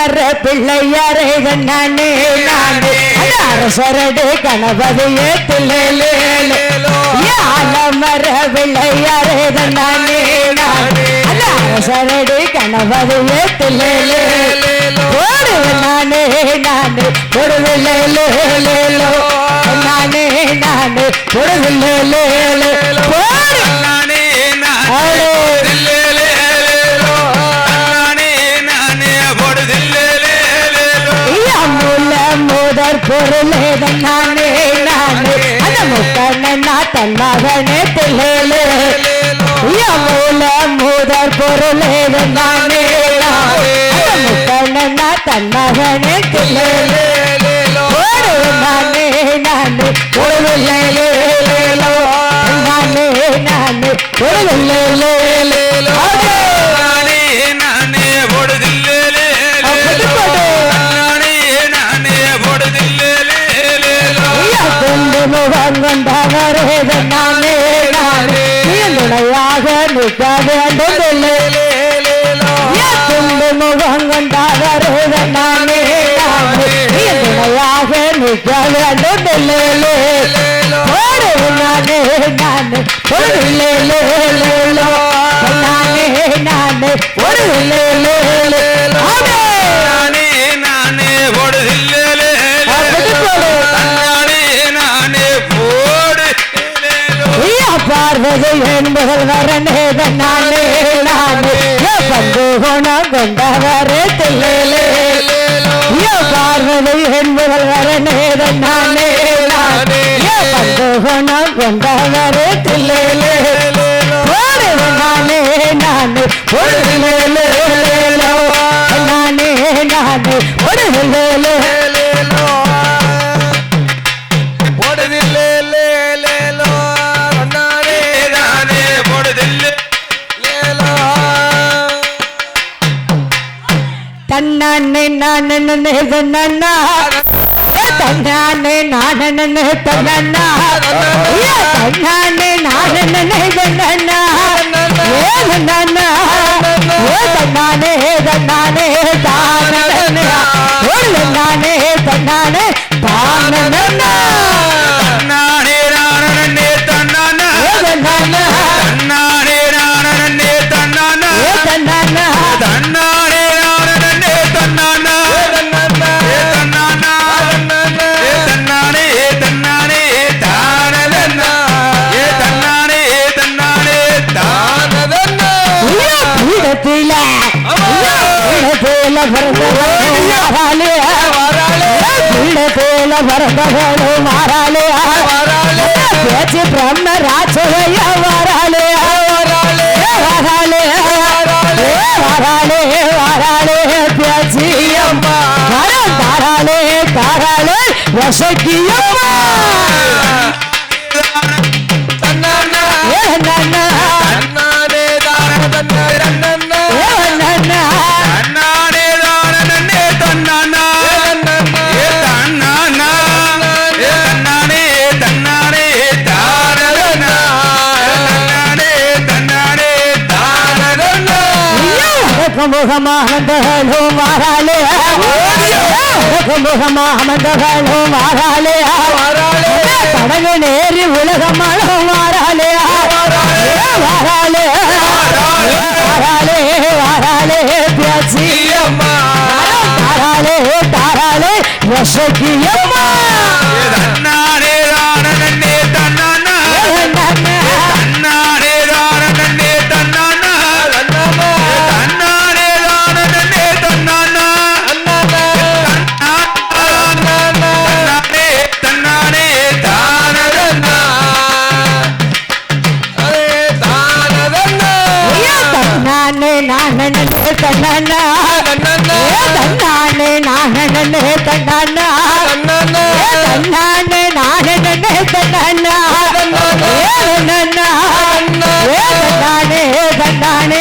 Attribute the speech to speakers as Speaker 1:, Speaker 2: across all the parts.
Speaker 1: அலமர பிள்ளையாரே நானே. நானே அரசரடு கணபதியே தில்லேலே அலமர பிள்ளையாரே நானே. நானே அரசரடு கணபதியே தில்லேலே போடு நானே நானே. பொடுவில்லேலோ நானே. நானே பொடுவில்லேலோ முதற் பொருளே நானே நானே. அந்த முக்கண்ணா தன் மகனே தில்லேலே அமுல முதற் பொருளே நானே நானே அந்த முக்கண்ணா தன் மகனே. கொண்டவரே நானே நானே துணையாக நிற்க வேண்டும் துண்டு முகம் கொண்டவரே நானே நானே துணையாக நிற்க வேண்டும் நானே நானே பொருளேலோ நானே நானே பொருளேலோ
Speaker 2: நானே
Speaker 1: பார்வதி என்பவர் வரனே நானே. நானே பந்து குணம் கொண்டவரே தில்லேலே ஐயா பார்வதி என்பவர் வரனே நானே நானே. ஏ பந்து குணம் கொண்டவரே தில்லேலே தன்னானே நானே தன்னா தன்னானே நானே தன்னா தன்னானே நானே தன்னா ஏ தன்னானே பிறந்தவளோ மாறாளே பேச்சு பிரம்ம வராளே வராளே பேச்சு அம்மா வரம் தாராளே தாராளே வசக்கியம்மா. முகமாக வாராளே. முகமாக வாராளே. படகு நேரி உலகமாளும் வாராளே. வாராளே. வாராளே வாராளே பியாச்சி தாராளே தாராளே நானே தன்னானா தன்னானே நானே தன்னானா தன்னானே நானே தன்னானா தன்னானே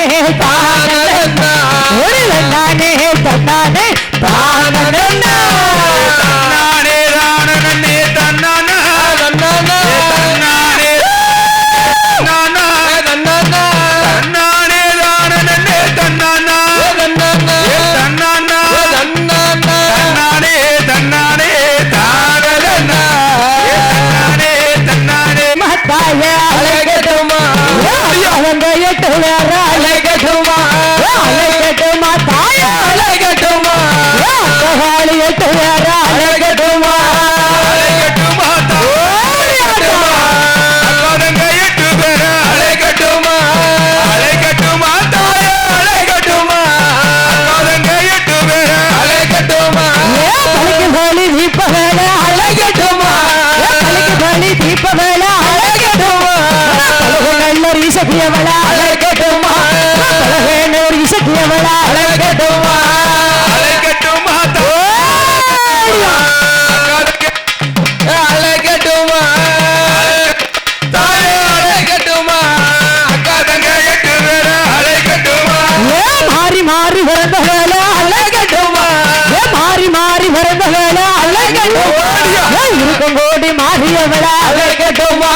Speaker 1: இருக்கும் கோடி மாறியவளா.
Speaker 2: அழகட்டுமா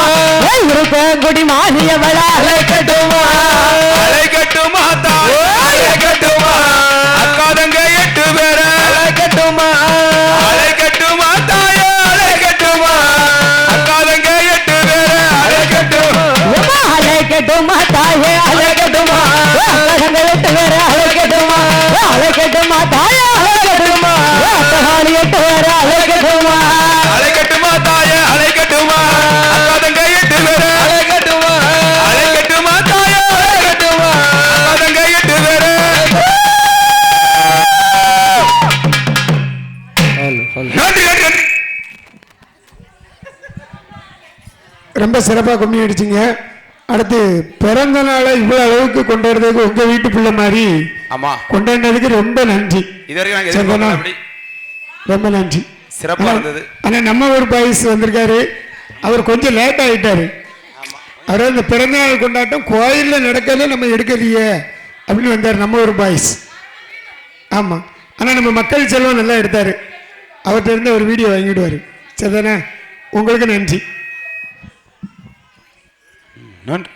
Speaker 1: ஏ இருக்கும் குடி மாறியவளா.
Speaker 2: அழகட்டுமா அழகட்டுமா தாயே?
Speaker 1: அழைக்கட்டுமா அழைக்கட்டுமா தாயே அழைக்கட்டுமா
Speaker 2: அக்கா தங்க எட்டு பேர. அழைக்கட்டுமா அழைக்கட்டுமா தாயே அழைக்கட்டுமா அக்கா தங்க எட்டு பேர. நன்றி நன்றி நன்றி.
Speaker 3: ரொம்ப சிறப்பாக கும்மி அடிச்சிங்க. அடுத்து பிறந்த நாளை இவ்வளோ அளவுக்கு கொண்டாடுறதுக்கு உங்கள் வீட்டு பிள்ளை மாதிரி
Speaker 2: ஆமா.
Speaker 3: கொண்டாடினதுக்கு ரொம்ப நன்றி.
Speaker 2: இது வரைக்கும் நாங்க
Speaker 3: ரொம்ப நன்றி.
Speaker 2: சிறப்பா இருந்தது.
Speaker 3: ஆனால் நம்ம ஒரு பாய்ஸ் வந்திருக்காரு. அவர் கொஞ்சம் லேட் ஆகிட்டாரு அவர் இந்த பிறந்த நாள் கொண்டாட்டம் கோயிலில் நடக்கல நம்ம எடுக்கலையே அப்படின்னு வந்தார் நம்ம ஒரு பாய்ஸ் ஆமாம் ஆனால் நம்ம மக்கள் செல்வம் நல்லா எடுத்தார். அவர்கிட்ட இருந்து ஒரு வீடியோ வாங்கிடுவார். சரிதானே? உங்களுக்கு நன்றி.
Speaker 2: நன்றி.